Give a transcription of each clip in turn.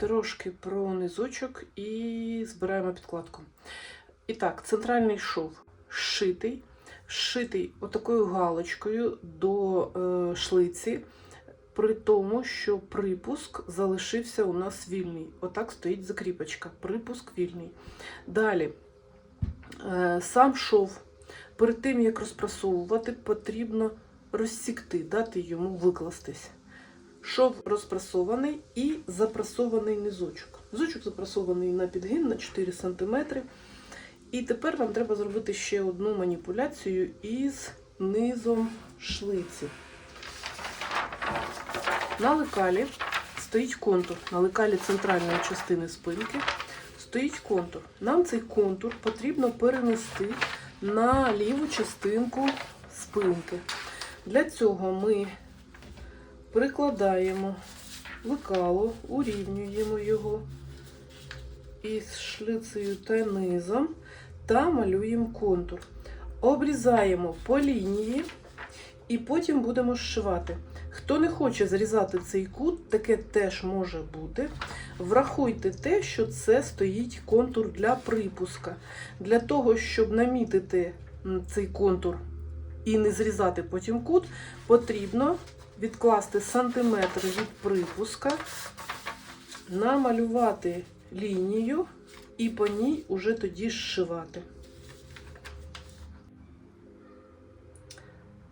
трошки про низочок і збираємо підкладку. І так, центральний шов зшитий, зшитий отакою галочкою до е, шлиці, при тому, що припуск залишився у нас вільний. Отак стоїть закріпочка. Припуск вільний. Далі, е, сам шов, перед тим як розпрасовувати, потрібно розсікти, дати йому викластись. Шов розпрасований і запрасований низочок. Низочок запрасований на підгін на 4 см. І тепер нам треба зробити ще одну маніпуляцію із низом шлиці. На лекалі стоїть контур. На лекалі центральної частини спинки стоїть контур. Нам цей контур потрібно перенести на ліву частинку спинки. Для цього ми прикладаємо лекало, урівнюємо його із шлицею та низом та малюємо контур. Обрізаємо по лінії і потім будемо зшивати. Хто не хоче зрізати цей кут, таке теж може бути. Врахуйте те, що це стоїть контур для припуска. Для того, щоб намітити цей контур і не зрізати потім кут, потрібно відкласти сантиметр від припуска, намалювати лінію і по ній уже тоді зшивати.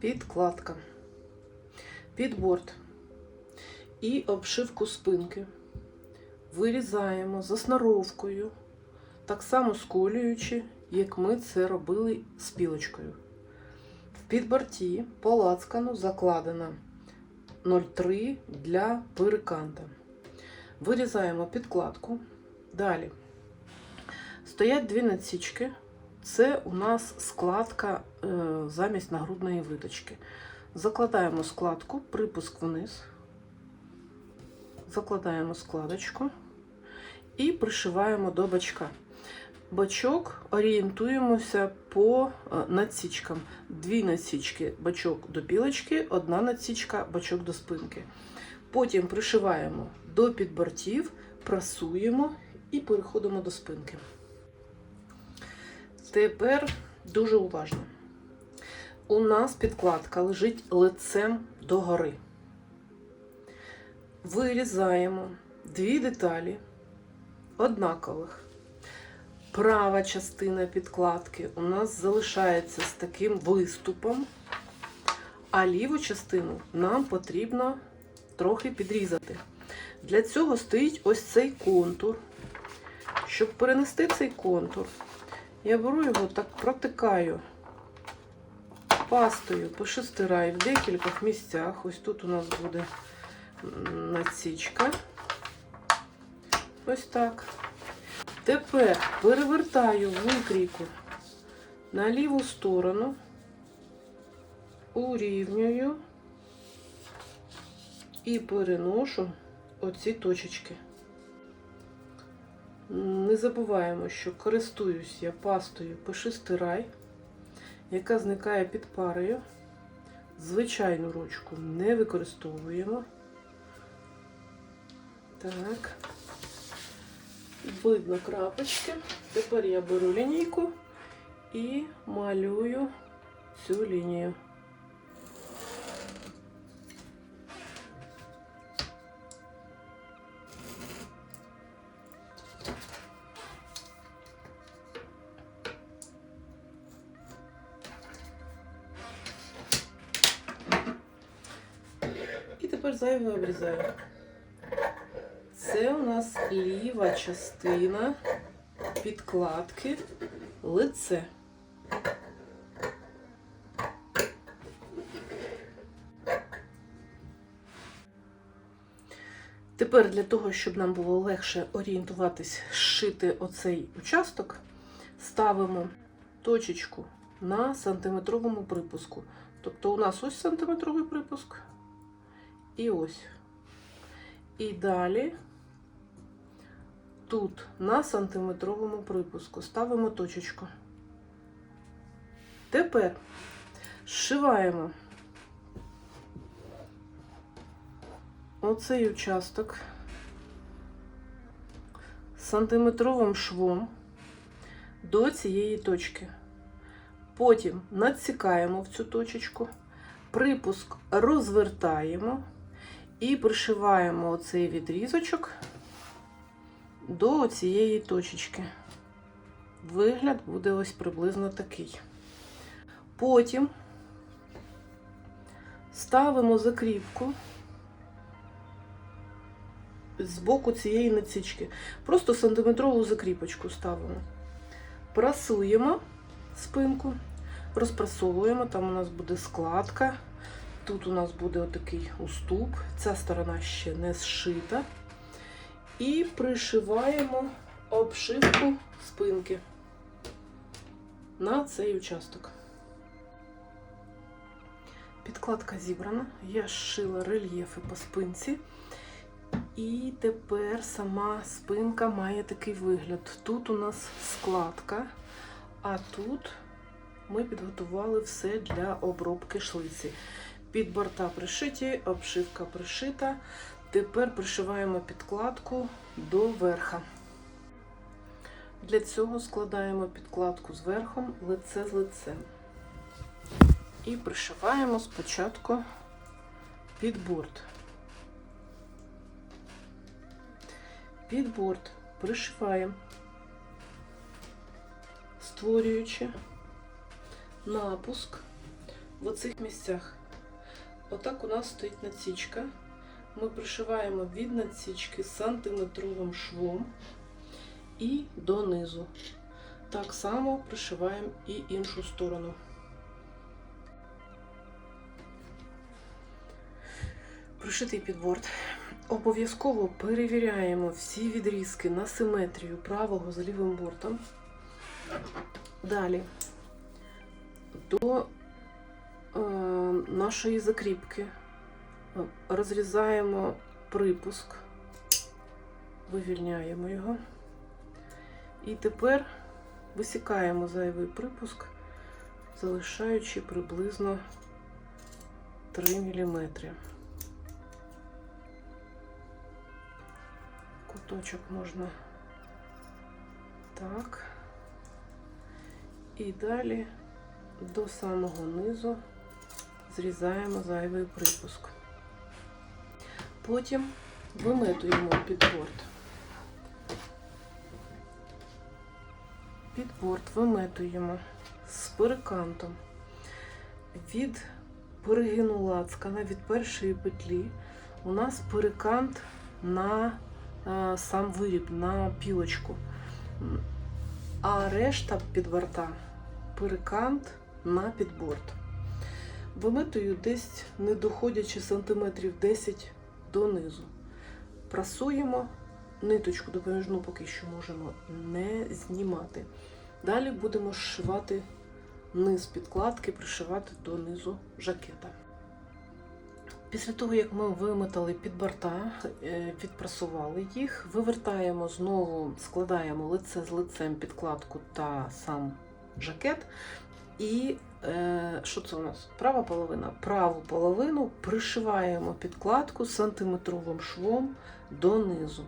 Підкладка, підборд і обшивку спинки. Вирізаємо за сноровкою, так само сколюючи, як ми це робили з пілочкою. В підборті по лацкану закладено 0,3 для переканта. Вирізаємо підкладку. Далі стоять дві насічки. Це у нас складка е, замість нагрудної виточки. Закладаємо складку, припуск вниз, закладаємо складочку і пришиваємо до бачка. Бачок орієнтуємося по е, надсічкам. Дві надсічки бачок до пілочки, одна надсічка бачок до спинки. Потім пришиваємо до підбортів, прасуємо і переходимо до спинки. Тепер дуже уважно. У нас підкладка лежить лицем догори. Вирізаємо дві деталі однакових. Права частина підкладки у нас залишається з таким виступом, а ліву частину нам потрібно трохи підрізати. Для цього стоїть ось цей контур. Щоб перенести цей контур, я беру його так протикаю пастою, пошестираю в декількох місцях. Ось тут у нас буде насічка. Ось так. Тепер перевертаю викрійку на ліву сторону, урівнюю і переношу оці точечки. Не забуваємо, що користуюсь я пастою пишистирай, яка зникає під парою. Звичайну ручку не використовуємо. Так, видно крапочки. Тепер я беру лінійку і малюю цю лінію. І тепер зайве обрізаю. Це у нас ліва частина підкладки лице. Тепер для того, щоб нам було легше орієнтуватись, зшити оцей участок, ставимо точечку на сантиметровому припуску. Тобто у нас ось сантиметровий припуск і ось. І далі тут на сантиметровому припуску ставимо точечку. Тепер зшиваємо оцей участок сантиметровим швом до цієї точки. Потім надсікаємо в цю точечку, припуск розвертаємо і пришиваємо оцей відрізочок до цієї точечки. Вигляд буде ось приблизно такий. Потім ставимо закріпку з боку цієї насічки. Просто сантиметрову закріпочку ставимо. Прасуємо спинку, розпрасовуємо, там у нас буде складка. Тут у нас буде отакий уступ, ця сторона ще не зшита. І пришиваємо обшивку спинки на цей участок. Підкладка зібрана, я зшила рельєфи по спинці. І тепер сама спинка має такий вигляд. Тут у нас складка, а тут ми підготували все для обробки шлиці. Під борта пришиті, обшивка пришита. Тепер пришиваємо підкладку до верха. Для цього складаємо підкладку з верхом, лице з лицем. І пришиваємо спочатку під борт. Під борт пришиваємо, створюючи напуск в оцих місцях. Отак у нас стоїть надсічка. Ми пришиваємо від надсічки сантиметровим швом і донизу. Так само пришиваємо і іншу сторону. Пришитий підборд. Обов'язково перевіряємо всі відрізки на симетрію правого з лівим бортом. Далі до е, нашої закріпки розрізаємо припуск, вивільняємо його. І тепер висікаємо зайвий припуск, залишаючи приблизно 3 мм. Куточок можна так. І далі до самого низу зрізаємо зайвий припуск. Потім виметуємо підборд. Підборд виметуємо з перекантом від перегину лацкана, від першої петлі у нас перекант на а, сам виріб, на пілочку. А решта підборта перекант на підборд. Виметую десь, не доходячи сантиметрів 10 донизу. Прасуємо ниточку допоміжну поки що можемо не знімати. Далі будемо зшивати низ підкладки, пришивати до низу жакета. Після того, як ми вимотали під борта, е, відпрасували їх, вивертаємо знову, складаємо лице з лицем підкладку та сам жакет. І що це у нас? Права половина. Праву половину пришиваємо підкладку сантиметровим швом донизу.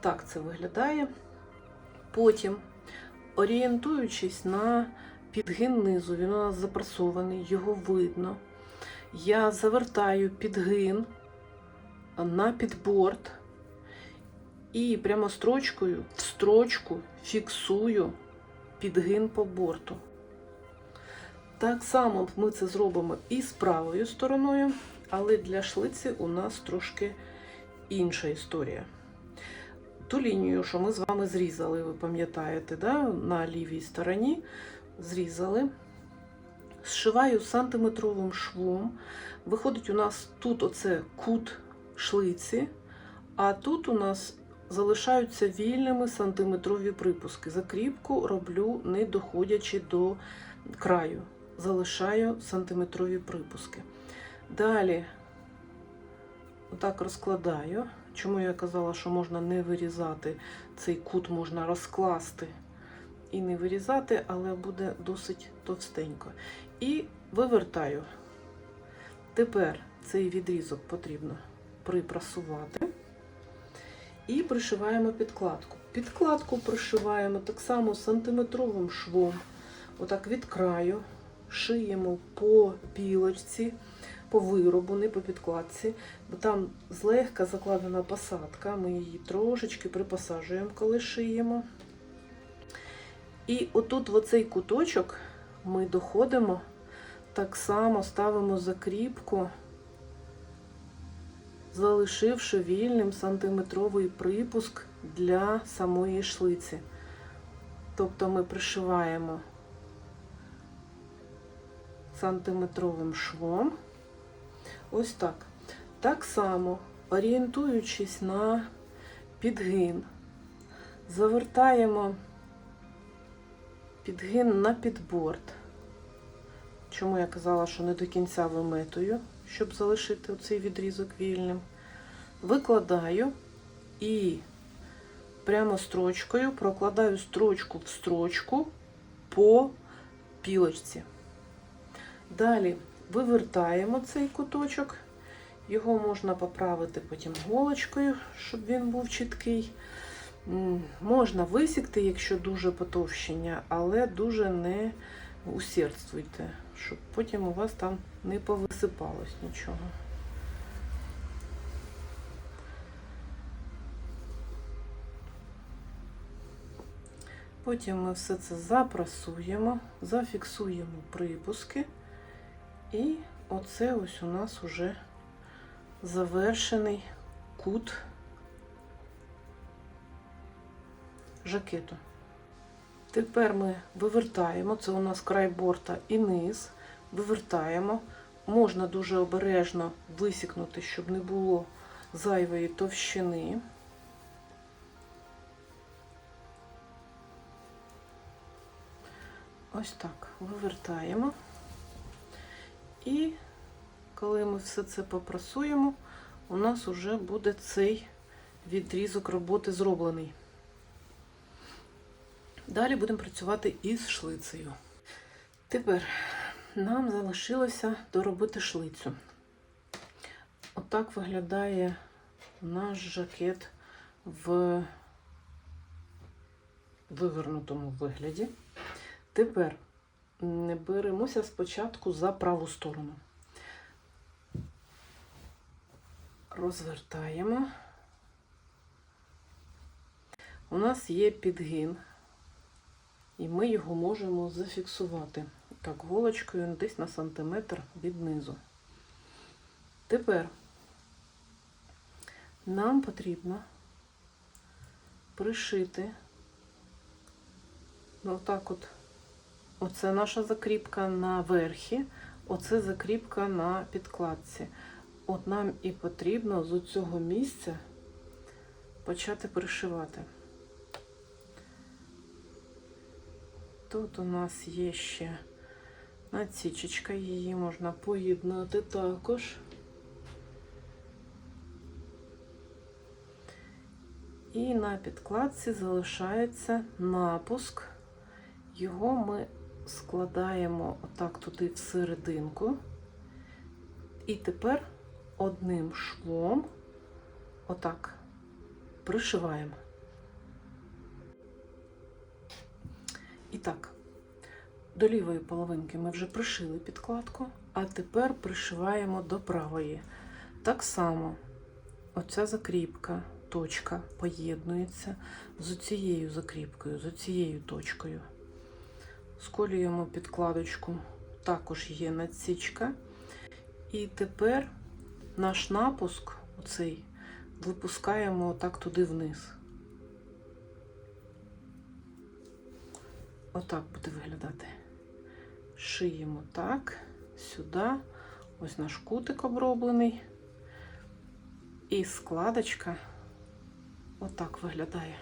Так це виглядає. Потім, орієнтуючись на підгин низу, він у нас запрасований, його видно. Я завертаю підгин на підборд і прямо строчкою в строчку фіксую підгин по борту. Так само ми це зробимо і з правою стороною, але для шлиці у нас трошки інша історія. Ту лінію, що ми з вами зрізали, ви пам'ятаєте, да? на лівій стороні зрізали. Зшиваю сантиметровим швом. Виходить, у нас тут оце кут шлиці, а тут у нас залишаються вільними сантиметрові припуски. Закріпку роблю, не доходячи до краю. Залишаю сантиметрові припуски. Далі, отак розкладаю. Чому я казала, що можна не вирізати цей кут, можна розкласти і не вирізати, але буде досить товстенько. І вивертаю. Тепер цей відрізок потрібно припрасувати. І пришиваємо підкладку. Підкладку пришиваємо так само сантиметровим швом, отак від краю, шиємо по пілочці, по виробу, не по підкладці, бо там злегка закладена посадка, ми її трошечки припосаджуємо, коли шиємо. І отут в оцей куточок ми доходимо, так само ставимо закріпку, залишивши вільним сантиметровий припуск для самої шлиці. Тобто ми пришиваємо сантиметровим швом. Ось так. Так само, орієнтуючись на підгин, завертаємо підгин на підборд. Чому я казала, що не до кінця виметую, щоб залишити цей відрізок вільним. Викладаю і прямо строчкою прокладаю строчку в строчку по пілочці. Далі вивертаємо цей куточок. Його можна поправити потім голочкою, щоб він був чіткий. Можна висікти, якщо дуже потовщення, але дуже не усердствуйте, щоб потім у вас там не повисипалось нічого. Потім ми все це запрасуємо, зафіксуємо припуски. І оце ось у нас уже завершений кут жакету. Тепер ми вивертаємо, це у нас край борта і низ, вивертаємо. Можна дуже обережно висікнути, щоб не було зайвої товщини. Ось так вивертаємо. І коли ми все це попрасуємо, у нас вже буде цей відрізок роботи зроблений. Далі будемо працювати із шлицею. Тепер нам залишилося доробити шлицю. Отак виглядає наш жакет в вивернутому вигляді. Тепер беремося спочатку за праву сторону. Розвертаємо. У нас є підгин, і ми його можемо зафіксувати так голочкою десь на сантиметр від низу. Тепер нам потрібно пришити отак от Оце наша закріпка на верхі, оце закріпка на підкладці. От нам і потрібно з цього місця почати пришивати. Тут у нас є ще надсічечка, її можна поєднати також. І на підкладці залишається напуск. Його ми складаємо отак туди всерединку. І тепер одним швом отак пришиваємо. І так, до лівої половинки ми вже пришили підкладку, а тепер пришиваємо до правої. Так само оця закріпка, точка поєднується з цією закріпкою, з цією точкою. Сколюємо підкладочку, також є надсічка. І тепер наш напуск, оцей, випускаємо отак туди вниз. Отак буде виглядати. Шиємо так, сюди. Ось наш кутик оброблений. І складочка отак виглядає.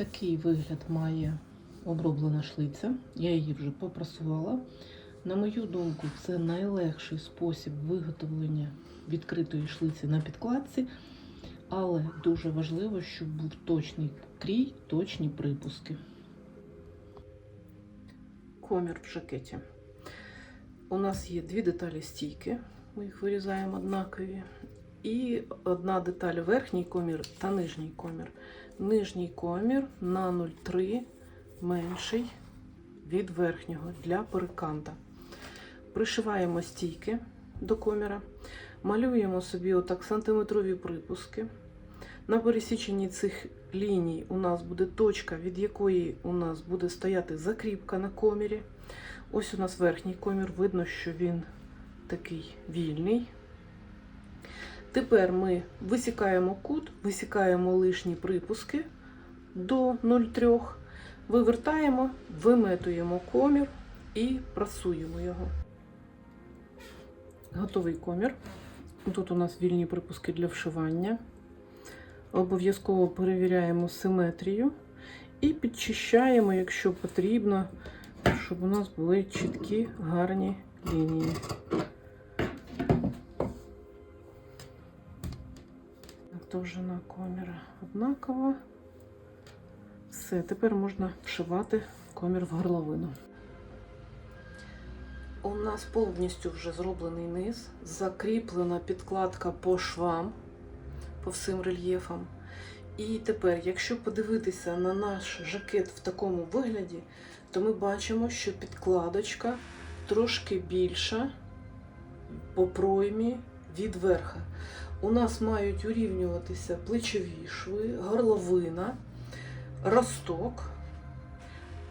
Такий вигляд має оброблена шлиця. Я її вже попрасувала. На мою думку, це найлегший спосіб виготовлення відкритої шлиці на підкладці, але дуже важливо, щоб був точний крій, точні припуски. Комір в жакеті. У нас є дві деталі стійки. Ми їх вирізаємо однакові. І одна деталь верхній комір та нижній комір. Нижній комір на 0,3 менший від верхнього для переканта. Пришиваємо стійки до коміра, малюємо собі отак сантиметрові припуски. На пересіченні цих ліній у нас буде точка, від якої у нас буде стояти закріпка на комірі. Ось у нас верхній комір, видно, що він такий вільний. Тепер ми висікаємо кут, висікаємо лишні припуски до 0,3, вивертаємо, виметуємо комір і прасуємо його. Готовий комір. Тут у нас вільні припуски для вшивання. Обов'язково перевіряємо симетрію і підчищаємо, якщо потрібно, щоб у нас були чіткі гарні лінії. Довжина коміра однакова. Все, тепер можна вшивати комір в горловину. У нас повністю вже зроблений низ, закріплена підкладка по швам, по всім рельєфам. І тепер, якщо подивитися на наш жакет в такому вигляді, то ми бачимо, що підкладочка трошки більша по проймі від верха. У нас мають урівнюватися плечові шви, горловина, росток,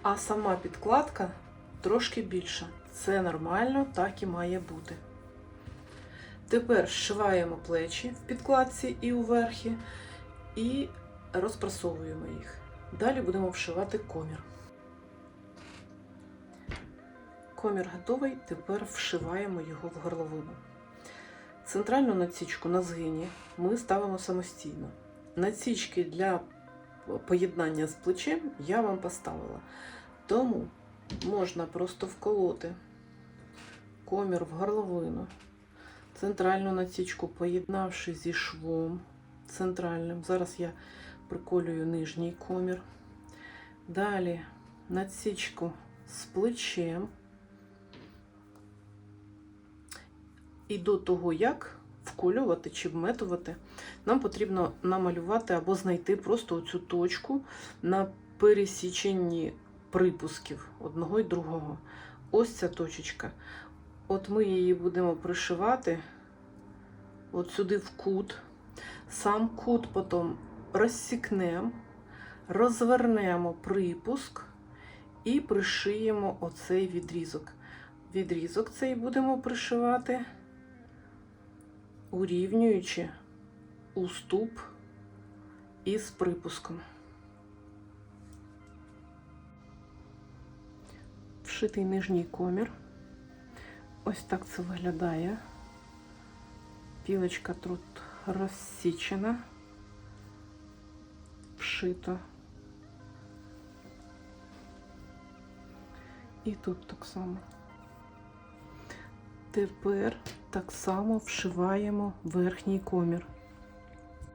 а сама підкладка трошки більша. Це нормально, так і має бути. Тепер зшиваємо плечі в підкладці і у верхі, і розпрасовуємо їх. Далі будемо вшивати комір. Комір готовий, тепер вшиваємо його в горловину. Центральну надсічку на згині ми ставимо самостійно. Надсічки для поєднання з плечем я вам поставила. Тому можна просто вколоти комір в горловину, центральну надсічку, поєднавши зі швом центральним. Зараз я приколюю нижній комір. Далі надсічку з плечем. І до того, як вколювати чи вметувати, нам потрібно намалювати або знайти просто оцю точку на пересіченні припусків одного і другого. Ось ця точечка. От ми її будемо пришивати от сюди в кут. Сам кут потім розсікнемо, розвернемо припуск і пришиємо оцей відрізок. Відрізок цей будемо пришивати, урівнюючи уступ із припуском. Вшитий нижній комір. Ось так це виглядає. Пілочка тут розсічена, вшито. І тут так само. Тепер так само вшиваємо верхній комір.